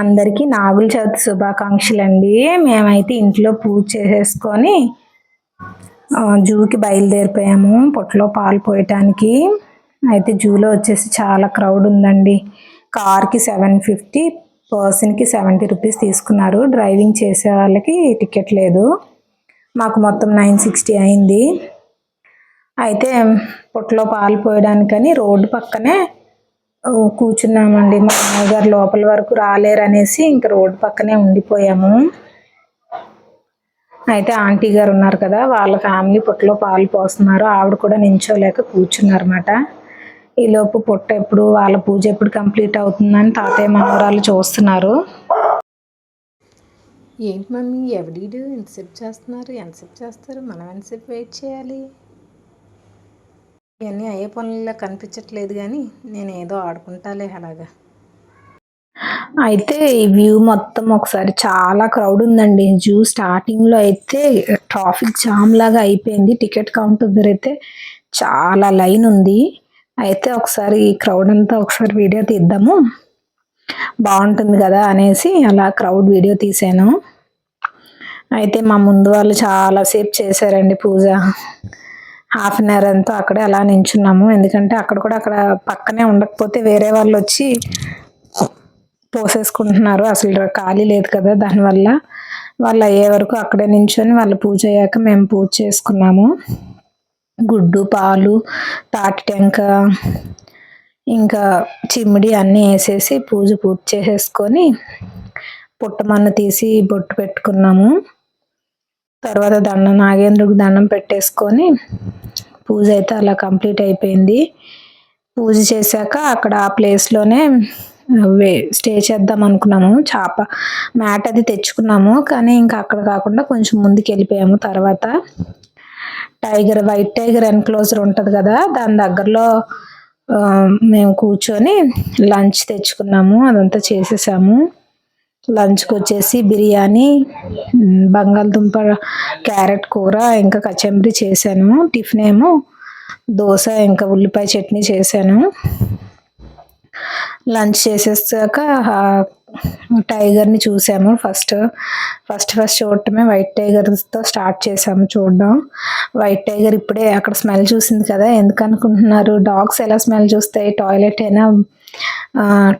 అందరికీ నాగుల చవితి శుభాకాంక్షలు అండి మేమైతే ఇంట్లో పూజ చేసేసుకొని జూకి బయలుదేరిపోయాము పొట్టలో పాలు పోయటానికి. అయితే జూలో వచ్చేసి చాలా క్రౌడ్ ఉందండి. కార్కి సెవెన్ ఫిఫ్టీ పర్సన్కి సెవెంటీ రూపీస్ తీసుకున్నారు. డ్రైవింగ్ చేసే వాళ్ళకి టికెట్ లేదు. మాకు మొత్తం నైన్ సిక్స్టీ అయింది. అయితే పొట్టలో పాలు పోయడానికని రోడ్డు పక్కనే కూర్చున్నామండి. మా మామగారు లోపల వరకు రాలేరు అనేసి ఇంక రోడ్డు పక్కనే ఉండిపోయాము. అయితే ఆంటీ గారు ఉన్నారు కదా వాళ్ళ ఫ్యామిలీ పుట్టలో పాలు పోస్తున్నారు. ఆవిడ కూడా నించోలేక కూర్చున్నారన్నమాట. ఈలోపు పుట్ట ఎప్పుడు వాళ్ళ పూజ ఎప్పుడు కంప్లీట్ అవుతుందని తాతయ్య మనవరాలు చూస్తున్నారు. ఏంటి మమ్మీ ఎవడీడు? ఎంతసేపు చేస్తున్నారు ఎంతసేపు చేస్తారు? మనం ఎంతసేపు వెయిట్ చేయాలి? ఇవన్నీ అయ్యే పనుల్లో కనిపించట్లేదు కానీ నేను ఏదో ఆడుకుంటాలే అలాగా. అయితే ఈ వ్యూ మొత్తం ఒకసారి చాలా క్రౌడ్ ఉందండి. జూ స్టార్టింగ్లో అయితే ట్రాఫిక్ జామ్ లాగా అయిపోయింది. టికెట్ కౌంటర్ దగ్గర అయితే చాలా లైన్ ఉంది. అయితే ఒకసారి ఈ క్రౌడ్ అంతా ఒకసారి వీడియో తీద్దాము. బాగుంటుంది కదా అనేసి అలా క్రౌడ్ వీడియో తీసాను. అయితే మా ముందు వాళ్ళు చాలాసేపు చేశారండి పూజ. హాఫ్ అన్ అవర్ అంతా అక్కడే అలా నించున్నాము. ఎందుకంటే అక్కడ కూడా అక్కడ పక్కనే ఉండకపోతే వేరే వాళ్ళు వచ్చి పోసేసుకుంటున్నారు. అసలు ఖాళీ లేదు కదా దానివల్ల. వాళ్ళు అయ్యే వరకు అక్కడే నించొని వాళ్ళు పూజ అయ్యాక మేము పూజ చేసుకున్నాము. గుడ్డు పాలు తాటి టెంక ఇంకా చిమ్మిడి అన్నీ వేసేసి పూజ పూర్తి చేసేసుకొని పుట్టమన్ను తీసి బొట్టు పెట్టుకున్నాము. తర్వాత దండం నాగేంద్రుడికి దండం పెట్టేసుకొని పూజ అయితే అలా కంప్లీట్ అయిపోయింది. పూజ చేశాక అక్కడ ఆ ప్లేస్లోనే స్టే చేద్దాం అనుకున్నాము. చేప మ్యాట్ అది తెచ్చుకున్నాము. కానీ ఇంకా అక్కడ కాకుండా కొంచెం ముందుకు వెళ్ళిపోయాము. తర్వాత టైగర్ వైట్ టైగర్ ఎన్క్లోజర్ ఉంటుంది కదా దాని దగ్గరలో మేము కూర్చొని లంచ్ తెచ్చుకున్నాము. అదంతా చేసేసాము. లంచ్కి వచ్చేసి బిర్యానీ బంగాళదుంప క్యారెట్ కూర ఇంకా కచంబరి చేశాను. టిఫిన్ ఏమో దోశ ఇంకా ఉల్లిపాయ చట్నీ చేశాను. లంచ్ చేసేసాక టైగర్ని చూసాము ఫస్ట్. ఫస్ట్ ఫస్ట్ చూడటమే వైట్ టైగర్తో స్టార్ట్ చేసాము చూడడం. వైట్ టైగర్ ఇప్పుడే అక్కడ స్మెల్ చూసింది కదా ఎందుకనుకుంటున్నారు? డాగ్స్ ఎలా స్మెల్ చూస్తాయి? టాయిలెట్ అయినా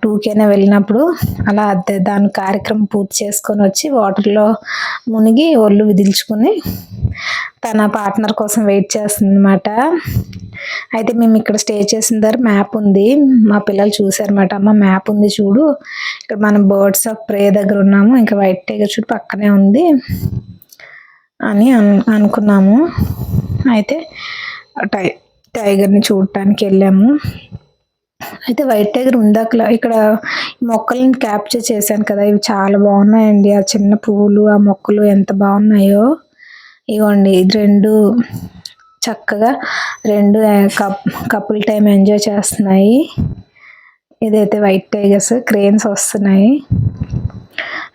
టూకైనా వెళ్ళినప్పుడు అలా అద్దె దాని కార్యక్రమం పూర్తి చేసుకొని వచ్చి వాటర్లో మునిగి ఒళ్ళు విదిల్చుకుని తన పార్ట్నర్ కోసం వెయిట్ చేస్తుంది అనమాట అయితే మేము ఇక్కడ స్టే చేసిన దగ్గర మ్యాప్ ఉంది. మా పిల్లలు చూసారన్నమాట అమ్మ మ్యాప్ ఉంది చూడు. ఇక్కడ మనం బర్డ్స్ ఆఫ్ ప్రే దగ్గర ఉన్నాము. ఇంకా వైట్ టైగర్ చూడు పక్కనే ఉంది అని అను అనుకున్నాము. అయితే టై టైగర్ని చూడటానికి వెళ్ళాము. అయితే వైట్ టైగర్ ఉందాకలా. ఇక్కడ మొక్కలను క్యాప్చర్ చేశాను కదా ఇవి చాలా బాగున్నాయండి. ఆ చిన్న పువ్వులు ఆ మొక్కలు ఎంత బాగున్నాయో. ఇగోండి ఇది రెండు చక్కగా రెండు కప్ కపుల్ టైం ఎంజాయ్ చేస్తున్నాయి. ఇదైతే వైట్ టైగర్స్ క్రేన్స్ వస్తున్నాయి.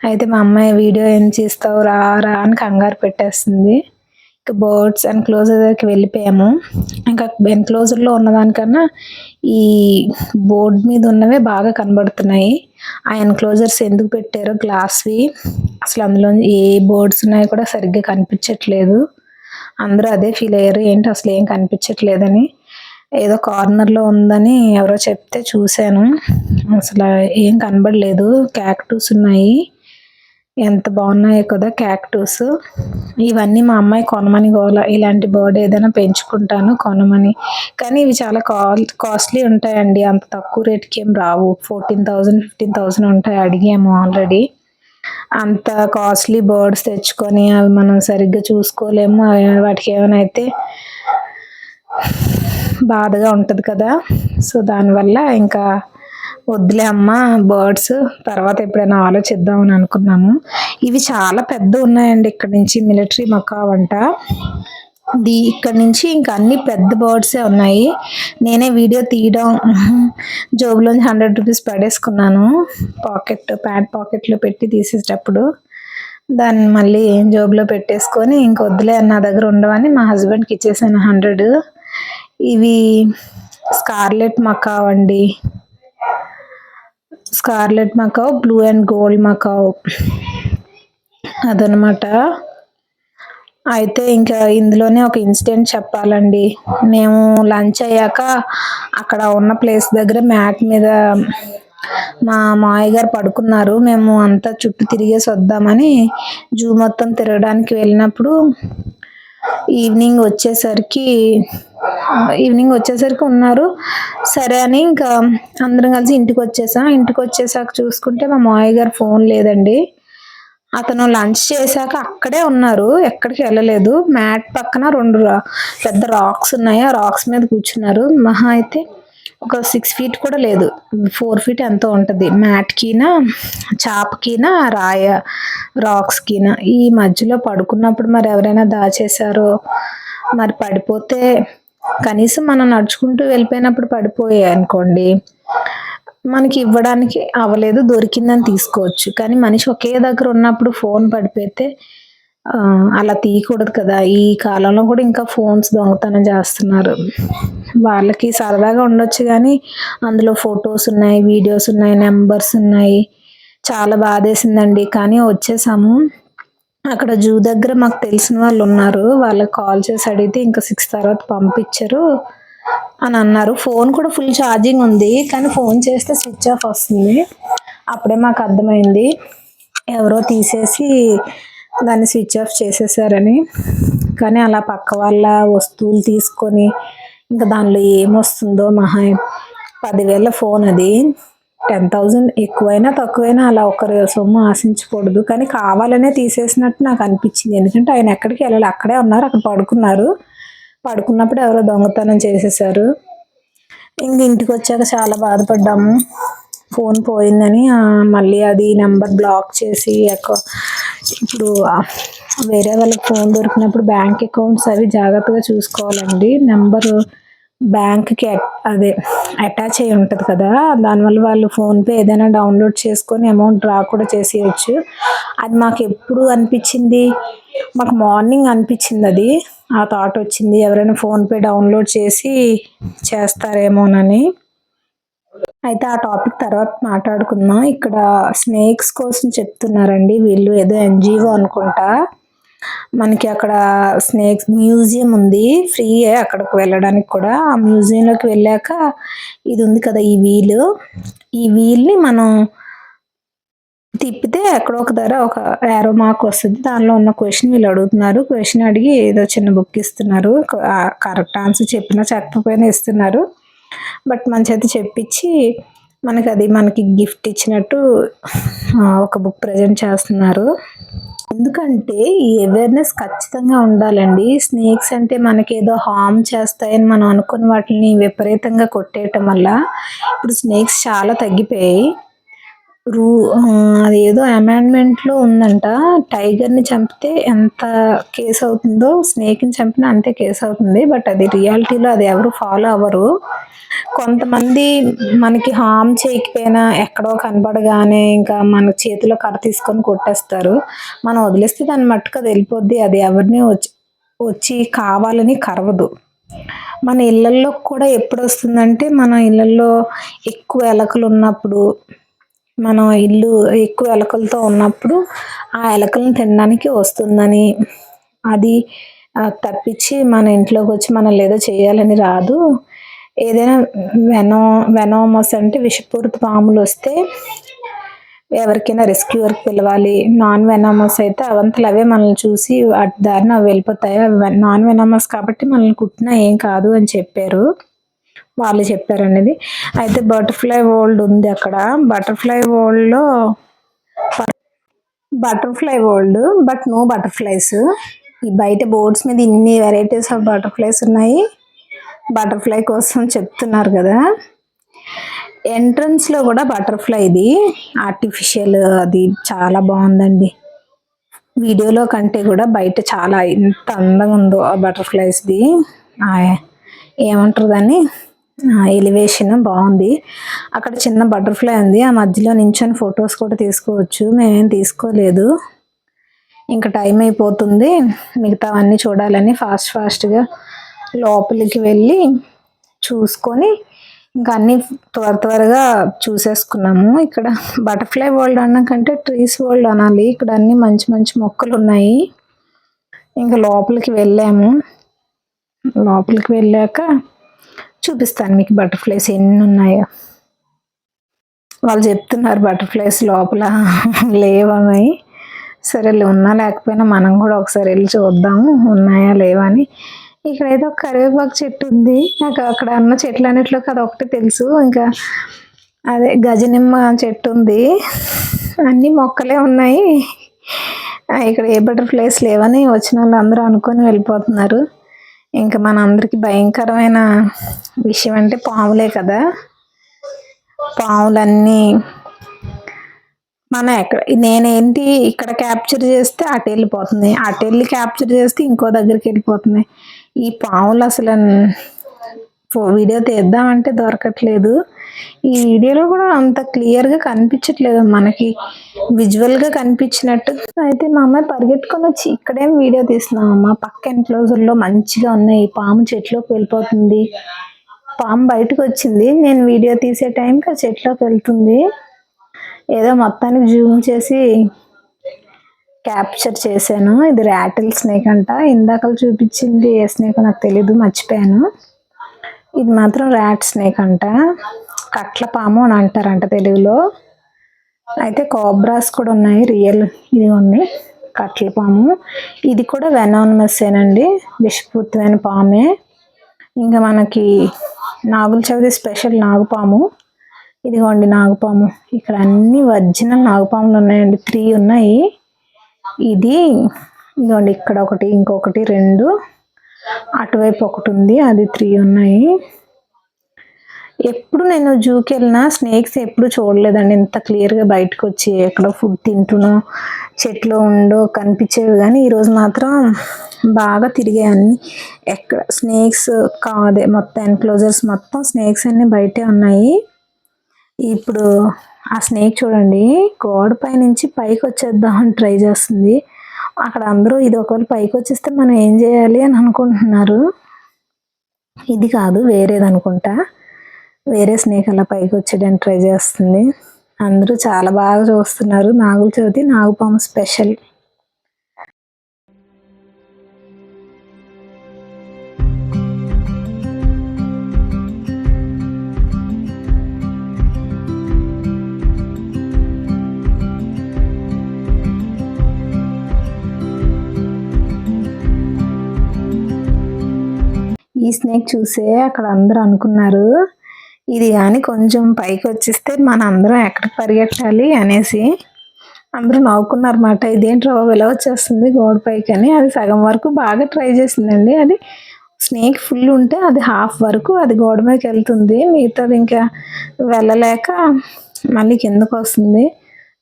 అయితే మా అమ్మాయి వీడియో ఏం చేస్తావు రా రా అని కంగారు పెట్టేస్తుంది. ఇంకా బర్డ్స్ ఎన్క్లోజర్ దగ్గరికి వెళ్ళిపోయాము. ఇంకా ఎన్క్లోజర్లో ఉన్నదానికన్నా ఈ బోర్డ్ మీద ఉన్నవే బాగా కనబడుతున్నాయి. ఆ ఎన్క్లోజర్స్ ఎందుకు పెట్టారో గ్లాస్వి. అసలు అందులో ఏ బోర్డ్స్ ఉన్నాయో కూడా సరిగ్గా కనిపించట్లేదు. అందరూ అదే ఫీల్ అయ్యారు. ఏంటి అసలు ఏం కనిపించట్లేదని. ఏదో కార్నర్లో ఉందని ఎవరో చెప్తే చూశాను. అసలు ఏం కనబడలేదు. క్యాక్టూస్ ఉన్నాయి. ఎంత బాగున్నాయో కదా క్యాక్టూస్. ఇవన్నీ మా అమ్మాయి కొనమని గోల. ఇలాంటి బర్డ్ ఏదైనా పెంచుకుంటాను కొనమని. కానీ ఇవి చాలా కాల్ కాస్ట్లీ ఉంటాయండి. అంత తక్కువ రేట్కి ఏం రావు. ఫోర్టీన్ థౌజండ్ ఫిఫ్టీన్ థౌజండ్ ఉంటాయి అడిగాము ఆల్రెడీ. అంత కాస్ట్లీ బర్డ్స్ తెచ్చుకొని అవి మనం సరిగ్గా చూసుకోలేము. వాటికి ఏమైనా అయితే బాధగా ఉంటుంది కదా. సో దానివల్ల ఇంకా వద్దులే అమ్మ బర్డ్స్ తర్వాత ఎప్పుడైనా ఆలోచిద్దామని అనుకున్నాము. ఇవి చాలా పెద్ద ఉన్నాయండి ఇక్కడ నుంచి మిలిటరీ మకా వంట. ది ఇక్కడ నుంచి ఇంకా అన్ని పెద్ద బర్డ్సే ఉన్నాయి. నేనే వీడియో తీయడం జోబులోంచి హండ్రెడ్ రూపీస్ పడేసుకున్నాను. పాకెట్ ప్యాంట్ పాకెట్లో పెట్టి తీసేటప్పుడు దాన్ని మళ్ళీ జోబులో పెట్టేసుకొని ఇంక వద్దులే నా దగ్గర ఉండవని మా హస్బెండ్కి ఇచ్చేసాను హండ్రెడ్ ఇవి స్కార్లెట్ మకా అండి scarlet macaw blue and gold macaw. అదనమాట అయితే ఇంకా ఇందులోనే ఒక ఇన్సిడెంట్ చెప్పాలండి. మేము లంచ్ అయ్యాక అక్కడ ఉన్న ప్లేస్ దగ్గర మ్యాట్ మీద మా మావయ్య గారు పడుకున్నారు. మేము అంతా చుట్టూ తిరిగేసి వద్దామని జూ మొత్తం తిరగడానికి వెళ్ళినప్పుడు ఈవినింగ్ వచ్చేసరికి ఈవినింగ్ వచ్చేసరికి ఉన్నారు. సరే అని ఇంకా అందరం కలిసి ఇంటికి వచ్చేసాం. ఇంటికి వచ్చేసాక చూసుకుంటే మా మావయ్య గారు ఫోన్ లేదండి. అతను లంచ్ చేశాక అక్కడే ఉన్నారు. ఎక్కడికి వెళ్ళలేదు. మ్యాట్ పక్కన రెండు రా- పెద్ద రాక్స్ ఉన్నాయి. ఆ రాక్స్ మీద కూర్చున్నారు. మహా అయితే ఒక సిక్స్ ఫీట్ కూడా లేదు. ఫోర్ ఫీట్ ఎంతో ఉంటుంది. మ్యాట్కినా చాపకినా రాయ రాక్స్కినా ఈ మధ్యలో పడుకున్నప్పుడు మరి ఎవరైనా దాచేశారో మరి పడిపోతే కనీసం మనం నడుచుకుంటూ వెళ్ళిపోయినప్పుడు పడిపోయాయి అనుకోండి మనకి ఇవ్వడానికి అవ్వలేదు దొరికిందని తీసుకోవచ్చు. కానీ మనిషి ఒకే దగ్గర ఉన్నప్పుడు ఫోన్ పడిపోతే అలా తీయకూడదు కదా. ఈ కాలంలో కూడా ఇంకా ఫోన్స్ దొంగతనం చేస్తున్నారు. వాళ్ళకి సరదాగా ఉండొచ్చు కానీ అందులో ఫొటోస్ ఉన్నాయి వీడియోస్ ఉన్నాయి నెంబర్స్ ఉన్నాయి. చాలా బాధేసిందండి. కానీ వచ్చేసాము. అక్కడ జూ దగ్గర మాకు తెలిసిన వాళ్ళు ఉన్నారు. వాళ్ళకి కాల్ చేసి అడిగితే ఇంకా సిక్స్ తర్వాత పంపించరు అని అన్నారు. ఫోన్ కూడా ఫుల్ ఛార్జింగ్ ఉంది కానీ ఫోన్ చేస్తే స్విచ్ ఆఫ్ వస్తుంది. అప్పుడే మాకు అర్థమైంది. ఎవరో తీసేసి దాన్ని స్విచ్ ఆఫ్ చేసేసారని. కానీ అలా పక్క వాళ్ళ వస్తువులు తీసుకొని ఇంకా దానిలో ఏమొస్తుందో మహా పదివేల ఫోన్ అది. టెన్ థౌజండ్ ఎక్కువైనా తక్కువైనా అలా ఒకరి సొమ్ము ఆశించకూడదు. కానీ కావాలనే తీసేసినట్టు నాకు అనిపించింది. ఎందుకంటే ఆయన ఎక్కడికి వెళ్ళాలి? అక్కడే ఉన్నారు అక్కడ పడుకున్నారు. పడుకున్నప్పుడు ఎవరో దొంగతనం చేసేసారు. ఇంక ఇంటికి వచ్చాక చాలా బాధపడ్డాము. ఫోన్ పోయిందని మళ్ళీ అది నెంబర్ బ్లాక్ చేసి ఇప్పుడు వేరే వాళ్ళకి ఫోన్ దొరికినప్పుడు బ్యాంక్ అకౌంట్స్ అవి జాగ్రత్తగా చూసుకోవాలండి. నెంబరు బ్యాంక్కి అదే అటాచ్ అయి ఉంటుంది కదా దానివల్ల వాళ్ళు ఫోన్పే ఏదైనా డౌన్లోడ్ చేసుకొని అమౌంట్ డ్రా కూడా చేసేయచ్చు. అది మాకు ఎప్పుడు అనిపించింది? మాకు మార్నింగ్ అనిపించింది అది. ఆ థాట్ వచ్చింది ఎవరైనా ఫోన్పే డౌన్లోడ్ చేసి చేస్తారేమోనని. అయితే ఆ టాపిక్ తర్వాత మాట్లాడుకుందాం. ఇక్కడ స్నేక్స్ కోసం చెప్తున్నారండి వీళ్ళు ఏదో ఎన్జిఓ అనుకుంటా. మనకి అక్కడ స్నేక్స్ మ్యూజియం ఉంది. ఫ్రీయే అక్కడికి వెళ్ళడానికి కూడా. ఆ మ్యూజియంలోకి వెళ్ళాక ఇది ఉంది కదా ఈ వీలు. ఈ వీల్ని మనం తిప్పితే ఎక్కడో ఒక ధర ఒక యారో మార్క్ వస్తుంది. దానిలో ఉన్న క్వశ్చన్ వీళ్ళు అడుగుతున్నారు. క్వశ్చన్ అడిగి ఏదో చిన్న బుక్ ఇస్తున్నారు. కరెక్ట్ ఆన్సర్ చెప్పినా చెప్పకపోయినా ఇస్తున్నారు. బట్ మన చేత చెప్పించి మనకి అది మనకి గిఫ్ట్ ఇచ్చినట్టు ఒక బుక్ ప్రజెంట్ చేస్తున్నారు. ఎందుకంటే ఈ అవేర్నెస్ ఖచ్చితంగా ఉండాలండి. స్నేక్స్ అంటే మనకి ఏదో హార్మ్ చేస్తాయని మనం అనుకున్న వాటిని విపరీతంగా కొట్టేయటం వల్ల ఇప్పుడు స్నేక్స్ చాలా తగ్గిపోయాయి. రూ అదేదో అమెండ్మెంట్లో ఉందంట. టైగర్ని చంపితే ఎంత కేసు అవుతుందో స్నేక్ని చంపినా అంతే కేసు అవుతుంది. బట్ అది రియాలిటీలో అది ఎవరు ఫాలో అవ్వరు. కొంతమంది మనకి హామ్ చేయకపోయినా ఎక్కడో కనబడగానే ఇంకా మన చేతిలో కర్ర తీసుకొని కొట్టేస్తారు. మనం వదిలేస్తే దాన్ని మట్టుకు అది వెళ్ళిపోద్ది. అది ఎవరిని వచ్చి వచ్చి కావాలని కరవదు. మన ఇళ్ళల్లో కూడా ఎప్పుడు వస్తుందంటే మన ఇళ్ళల్లో ఎక్కువ ఎలకలు ఉన్నప్పుడు మనం ఇల్లు ఎక్కువ ఎలకలతో ఉన్నప్పుడు ఆ ఎలకలను తినడానికి వస్తుందని. అది తప్పించి మన ఇంట్లోకి వచ్చి మనల్ని ఏదో చేయాలని రాదు. ఏదైనా వెనో వెనోమస్ అంటే విషపూరిత పాములు వస్తే ఎవరికైనా రెస్క్యూవర్కి పిలవాలి. నాన్ వెనామస్ అయితే అవంతలు అవే మనల్ని చూసి వాటి దారిన అవి వెళ్ళిపోతాయి. నాన్ వెనామస్ కాబట్టి మనల్ని కుట్టినా ఏం కాదు అని చెప్పారు. వాళ్ళు చెప్పారనేది. అయితే బటర్ఫ్లై వరల్డ్ ఉంది అక్కడ. బటర్ఫ్లై వరల్డ్లో butterfly world but no butterflies. ఈ బయట బోర్డ్స్ మీద ఇన్ని వెరైటీస్ ఆఫ్ బటర్ఫ్లైస్ ఉన్నాయి. బటర్ఫ్లై కోసం చెప్తున్నారు కదా. ఎంట్రన్స్లో కూడా బటర్ఫ్లై ఇది. ఆర్టిఫిషియల్ అది చాలా బాగుందండి. వీడియోలో కంటే కూడా బయట చాలా ఎంత అందంగా ఉందో ఆ బటర్ఫ్లైస్ది. ఏమంటారు దాన్ని? ఎలివేషన్ బాగుంది. అక్కడ చిన్న బటర్ఫ్లై ఉంది. ఆ మధ్యలో నించొని ఫొటోస్ కూడా తీసుకోవచ్చు. మేమేం తీసుకోలేదు. ఇంకా టైం అయిపోతుంది. మిగతావన్నీ చూడాలని ఫాస్ట్ ఫాస్ట్గా లోపలికి వెళ్ళి చూసుకొని ఇంకా అన్నీ త్వర త్వరగా చూసేసుకున్నాము. ఇక్కడ బటర్ఫ్లై వరల్డ్ అన్న కంటే ట్రీస్ వరల్డ్ అనాలి. ఇక్కడ అన్ని మంచి మంచి మొక్కలు ఉన్నాయి. ఇంకా లోపలికి వెళ్ళాము. లోపలికి వెళ్ళాక చూపిస్తాను మీకు బటర్ఫ్లైస్ ఎన్ని ఉన్నాయో. వాళ్ళు చెప్తున్నారు బటర్ఫ్లైస్ లోపల లేవని. సరేలే ఉన్నా లేకపోయినా మనం కూడా ఒకసారి వెళ్ళి చూద్దాము ఉన్నాయా లేవా అని. ఇక్కడ ఏదో కరివేపాకు చెట్టు ఉంది. నాకు అక్కడ అన్న చెట్లు అన్నిట్లో అది ఒకటి తెలుసు. ఇంకా అదే గజనిమ్మ చెట్టు ఉంది. అన్ని మొక్కలే ఉన్నాయి. ఇక్కడ ఏ బటర్ఫ్లైస్ లేవని వచ్చిన వాళ్ళు అందరూ అనుకొని వెళ్ళిపోతున్నారు. ఇంకా మన అందరికీ భయంకరమైన విషయం అంటే పాములే కదా. పాములన్నీ మనం ఎక్కడ నేనేంటి ఇక్కడ క్యాప్చర్ చేస్తే అటు వెళ్ళిపోతుంది అటు వెళ్ళి క్యాప్చర్ చేస్తే ఇంకో దగ్గరికి వెళ్ళిపోతుంది. ఈ పాములు అసలు వీడియో తీద్దామంటే దొరకట్లేదు. ఈ వీడియోలో కూడా అంత క్లియర్గా కనిపించట్లేదు. మనకి విజువల్గా కనిపించినట్టు. అయితే మా అమ్మాయి పరిగెట్టుకొని వచ్చి ఇక్కడేం వీడియో తీస్తున్నాం అమ్మ పక్క ఎన్క్లోజర్లో మంచిగా ఉన్నాయి. పాము చెట్లోకి వెళ్ళిపోతుంది. పాము బయటకు వచ్చింది. నేను వీడియో తీసే టైంకి ఆ చెట్లోకి వెళ్తుంది. ఏదో మొత్తానికి జూమ్ చేసి క్యాప్చర్ చేశాను. ఇది ర్యాటిల్ స్నేక్ అంట. ఇందాక చూపించింది ఏ స్నేక్ నాకు తెలీదు మర్చిపోయాను. ఇది మాత్రం ర్యాట్ స్నేక్ అంట. కట్ల పాము అని అంటారంట తెలుగులో. అయితే కోబ్రాస్ కూడా ఉన్నాయి రియల్ ఇది ఉన్నాయి కట్ల పాము ఇది కూడా వెనానమస్ విషపూర్తమైన విషపూరితమైన పామే. ఇంకా మనకి నాగుల చవితి స్పెషల్ నాగుపాము. ఇదిగోండి నాగుపాము. ఇక్కడ అన్ని ఒరిజినల్ నాగుపాములు ఉన్నాయండి త్రీ ఉన్నాయి. ఇది ఇదిగోండి ఇక్కడ ఒకటి ఇంకొకటి రెండు. అటువైపు ఒకటి ఉంది అది త్రీ ఉన్నాయి. ఎప్పుడు నేను జూకి వెళ్ళినా స్నేక్స్ ఎప్పుడు చూడలేదండి. ఇంత క్లియర్గా బయటకు వచ్చి ఎక్కడో ఫుడ్ తింటునో చెట్లు ఉండో కనిపించేవి కానీ ఈరోజు మాత్రం బాగా తిరిగాయన్ని ఎక్కడ స్నేక్స్ కాదే మొత్తం ఎన్క్లోజర్స్ మొత్తం స్నేక్స్ అన్నీ బయటే ఉన్నాయి. ఇప్పుడు ఆ స్నేక్ చూడండి గోడ పై నుంచి పైకి వచ్చేద్దామని ట్రై చేస్తుంది. అక్కడ అందరూ ఇది ఒకవేళ పైకి వచ్చేస్తే మనం ఏం చేయాలి అని అనుకుంటున్నారు. ఇది కాదు వేరేది అనుకుంటా. వేరే స్నేక్ అలా పైకి వచ్చేయడానికి ట్రై చేస్తుంది. అందరూ చాలా బాగా చూస్తున్నారు. నాగుల చవితి నాగుపాము స్పెషల్. స్నేక్ చూసే అక్కడ అందరూ అనుకున్నారు. ఇది కానీ కొంచెం పైకి వచ్చేస్తే మన అందరం ఎక్కడికి పరిగెట్టాలి అనేసి అందరూ నవ్వుకున్నారన్నమాట ఇదేంటి బాబు ఇలా వచ్చేస్తుంది గోడ పైకి అని. అది సగం వరకు బాగా ట్రై చేసిందండి. అది స్నేక్ ఫుల్ ఉంటే అది హాఫ్ వరకు అది గోడ మీదకి వెళ్తుంది. మిగతాది ఇంకా వెళ్ళలేక మళ్ళీ కిందకు వస్తుంది.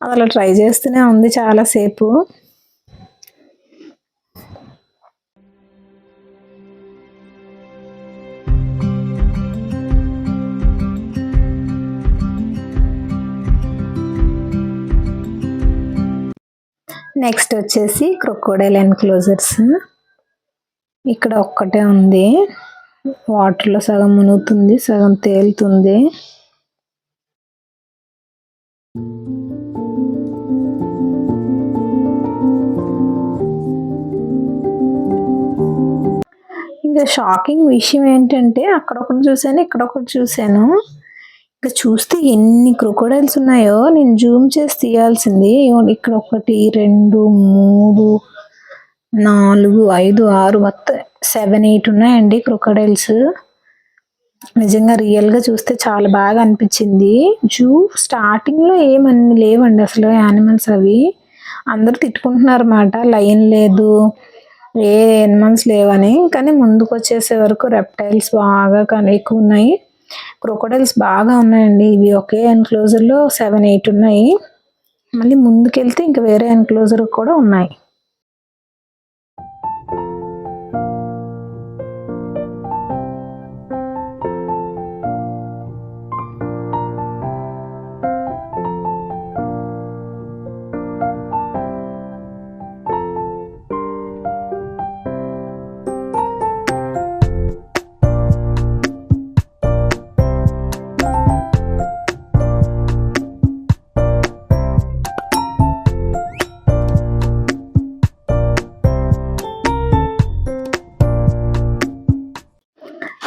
అది అలా ట్రై చేస్తూనే ఉంది చాలాసేపు. నెక్స్ట్ వచ్చేసి క్రొకోడైల్ ఎన్క్లోజర్స్ ఇక్కడ ఒక్కటే ఉంది. వాటర్లో సగం మునుగుతుంది సగం తేలుతుంది. ఇంకా షాకింగ్ విషయం ఏంటంటే అక్కడ ఒకటి చూశాను ఇక్కడ ఒకటి చూశాను. ఇక్కడ చూస్తే ఎన్ని క్రొకోడైల్స్ ఉన్నాయో నేను జూమ్ చేసి తీయాల్సింది. ఇక్కడ ఒకటి రెండు మూడు నాలుగు ఐదు ఆరు మొత్తం సెవెన్ ఎయిట్ ఉన్నాయండి క్రొకోడైల్స్. నిజంగా రియల్గా చూస్తే చాలా బాగా అనిపించింది. జూ స్టార్టింగ్లో ఏమన్నీ లేవండి అసలు యానిమల్స్ అవి. అందరూ తిట్టుకుంటున్నారు అన్నమాట లైన్ లేదు ఏ యానిమల్స్ లేవని. కానీ ముందుకు వచ్చేసే వరకు రెప్టైల్స్ బాగా కానీ ఎక్కువ ఉన్నాయి. క్రొకోడైల్స్ బాగా ఉన్నాయండి. ఇవి ఒకే ఎన్క్లోజర్లో సెవెన్ ఎయిట్ ఉన్నాయి. మళ్ళీ ముందుకెళ్తే ఇంకా వేరే ఎన్క్లోజర్ కూడా ఉన్నాయి.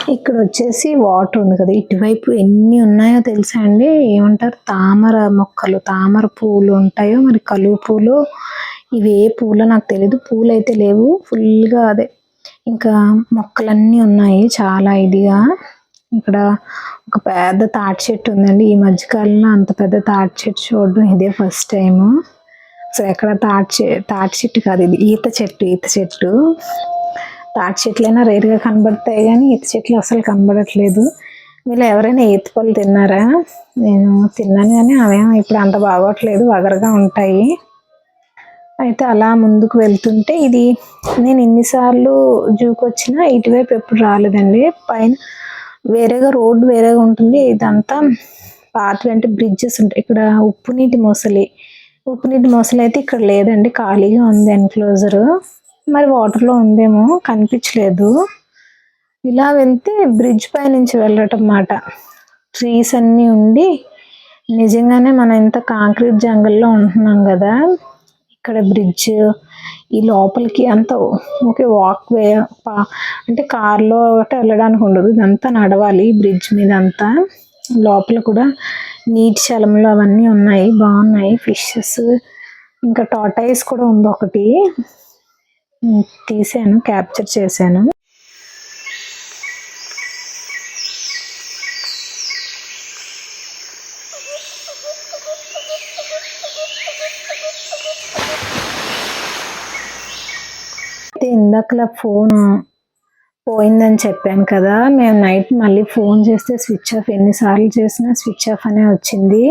ఇక్కడ వచ్చేసి వాటర్ ఉంది కదా ఇటువైపు ఎన్ని ఉన్నాయో తెలుసా అండి? ఏమంటారు? తామర మొక్కలు తామర పూలు ఉంటాయో మరి కలువ పూలు ఇవి ఏ పూలో నాకు తెలియదు పూలు అయితే లేవు ఫుల్గా అదే. ఇంకా మొక్కలన్నీ ఉన్నాయి చాలా ఇదిగా. ఇక్కడ ఒక పెద్ద తాటి చెట్టు ఉందండి ఈ మధ్యకాలంలో అంత పెద్ద తాటి చెట్టు చూడడం ఇదే ఫస్ట్ టైము. సో ఎక్కడ తాటి చె- తాటి చెట్టు కాదు ఇది ఈత చెట్టు ఈత చెట్టు. తాటి చెట్లైనా రేరుగా కనబడతాయి కానీ ఈత చెట్లు అసలు కనబడట్లేదు. మీరు ఎవరైనా ఈత పళ్ళు తిన్నారా? నేను తిన్నాను కానీ అవేమో ఇప్పుడు అంత బాగోట్లేదు వగరగా ఉంటాయి. అయితే అలా ముందుకు వెళ్తుంటే ఇది నేను ఎన్నిసార్లు జూకి వచ్చినా ఇటువైపు ఎప్పుడు రాలేదండి. పైన వేరేగా రోడ్డు వేరేగా ఉంటుంది. ఇదంతా పాత అంటే బ్రిడ్జెస్ ఉంటాయి. ఇక్కడ ఉప్పు నీటి మొసలి ఉప్పు నీటి మొసలి అయితే ఇక్కడ లేదండి. ఖాళీగా ఉంది ఎన్క్లోజరు. మరి వాటర్లో ఉందేమో కనిపించలేదు. ఇలా వెళ్తే బ్రిడ్జ్ పై నుంచి వెళ్ళటం మాట ట్రీస్ అన్నీ ఉండి నిజంగానే మనం ఇంత కాంక్రీట్ జంగల్లో ఉంటున్నాం కదా ఇక్కడ బ్రిడ్జ్ ఈ లోపలికి అంత ఓకే వాక్ వే అంటే కార్లో ఒకటి వెళ్ళడానికి ఉండదు ఇదంతా నడవాలి బ్రిడ్జ్ మీద అంతా. లోపల కూడా నీటి చలంలో అవన్నీ ఉన్నాయి బాగున్నాయి ఫిషెస్ ఇంకా టాటైస్ కూడా ఉంది ఒకటి. తీసాను క్యాప్చర్ చేశాను. అయితే ఇందాకలా ఫోన్ పోయిందని చెప్పాను కదా మేము నైట్ మళ్ళీ ఫోన్ చేస్తే స్విచ్ ఆఫ్ ఎన్నిసార్లు చేసినా స్విచ్ ఆఫ్ అనే వచ్చింది.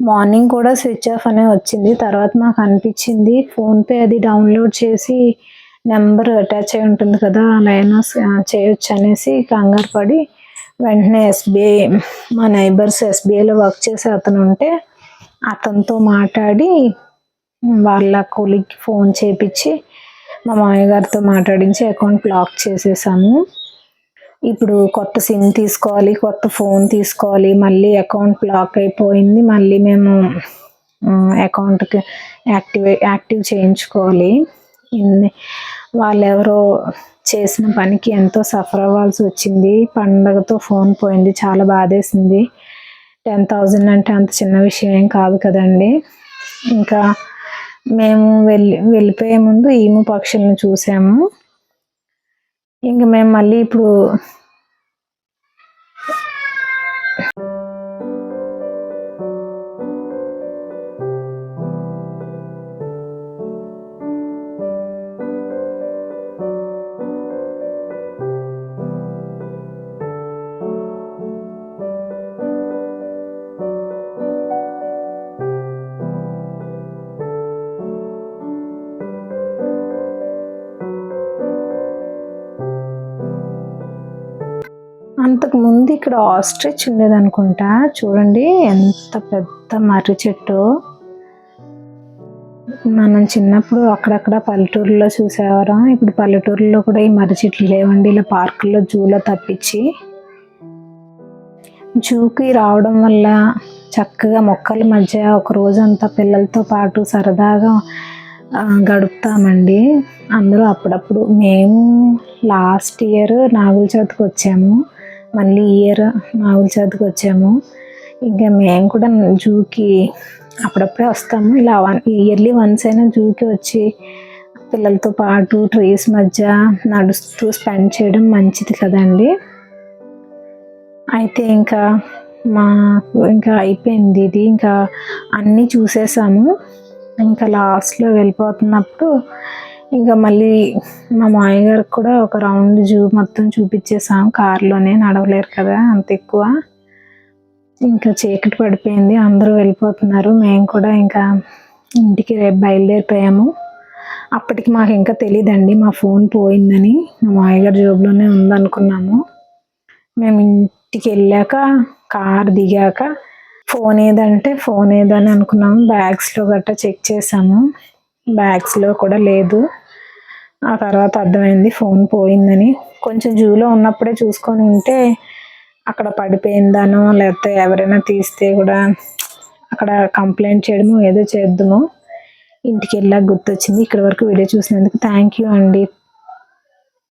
మార్నింగ్ కూడా స్విచ్ ఆఫ్ అనే వచ్చింది. తర్వాత మాకు అనిపించింది ఫోన్పే అది డౌన్లోడ్ చేసి నెంబర్ అటాచ్ అయి ఉంటుంది కదా అలా అయినా చేయొచ్చు అనేసి కంగారు పడి వెంటనే ఎస్బీఐ మా నైబర్స్ ఎస్బీఐలో వర్క్ చేసే అతను ఉంటే అతనితో మాట్లాడి వాళ్ళ కూలికి ఫోన్ చేపించి మా మామయ్య గారితో మాట్లాడించి అకౌంట్ బ్లాక్ చేసేసాము. ఇప్పుడు కొత్త సిమ్ తీసుకోవాలి కొత్త ఫోన్ తీసుకోవాలి మళ్ళీ అకౌంట్ బ్లాక్ అయిపోయింది మళ్ళీ మేము అకౌంట్కి యాక్టివే యాక్టివ్ చేయించుకోవాలి. వాళ్ళెవరో చేసిన పనికి ఎంతో సఫర్ అవ్వాల్సి వచ్చింది. పండగతో ఫోన్ పోయింది చాలా బాధేసింది. టెన్ థౌజండ్ అంటే అంత చిన్న విషయం ఏం కాదు కదండి. ఇంకా మేము వెళ్ళి వెళ్ళిపోయే ముందు ఈము పక్షులను చూసాము. ఇంక మేము మళ్ళీ ఇప్పుడు ఇక్కడ ఆస్ట్రిచ్ ఉండేదనుకుంటా. చూడండి ఎంత పెద్ద మర్రి చెట్టు. మనం చిన్నప్పుడు అక్కడక్కడ పల్లెటూరులో చూసేవారం. ఇప్పుడు పల్లెటూరులో కూడా ఈ మర్రి చెట్లు లేవండి. ఇలా పార్కుల్లో జూలో తప్పించి. జూకి రావడం వల్ల చక్కగా మొక్కల మధ్య ఒక రోజంతా పిల్లలతో పాటు సరదాగా గడుపుతామండి. అందరూ అప్పుడప్పుడు మేము లాస్ట్ ఇయర్ నాగుల చవితికి వచ్చాము మళ్ళీ ఇయర్ మామూలు చదువుకు వచ్చాము. ఇంకా మేము కూడా జూకి అప్పుడప్పుడే వస్తాము. ఇలా వన్ ఇయర్లీ వన్స్ అయినా జూకి వచ్చి పిల్లలతో పాటు ట్రీస్ మధ్య నడుస్తూ స్పెండ్ చేయడం మంచిది కదండి. అయితే ఇంకా మా ఇంకా అయిపోయింది ఇది. ఇంకా అన్నీ చూసేసాము. ఇంకా లాస్ట్లో వెళ్ళిపోతున్నప్పుడు ఇంకా మళ్ళీ మా మామయ్య గారికి కూడా ఒక రౌండ్ జూ మొత్తం చూపించేసాం. కార్లోనే నడవలేరు కదా అంత ఎక్కువ. ఇంకా చీకటి పడిపోయింది అందరూ వెళ్ళిపోతున్నారు. మేము కూడా ఇంకా ఇంటికి రేపు బయలుదేరిపోయాము. అప్పటికి మాకు ఇంకా తెలియదండి మా ఫోన్ పోయిందని. మా మామయ్య గారి ఉందనుకున్నాము. మేము ఇంటికి వెళ్ళాక కార్ దిగాక ఫోన్ ఏదంటే ఫోన్ ఏదని అనుకున్నాము. బ్యాగ్స్లో గట్టా చెక్ చేసాము. బ్యాగ్స్లో కూడా లేదు. ఆ తర్వాత అర్థమైంది ఫోన్ పోయిందని. కొంచెం జూలో ఉన్నప్పుడే చూసుకొని ఉంటే అక్కడ పడిపోయిందనో లేకపోతే ఎవరైనా తీస్తే కూడా అక్కడ కంప్లైంట్ చేయడము ఏదో చేద్దాము ఇంటికి వెళ్ళాక గుర్తొచ్చింది. ఇక్కడ వరకు వీడియో చూసినందుకు థ్యాంక్ యూ అండి.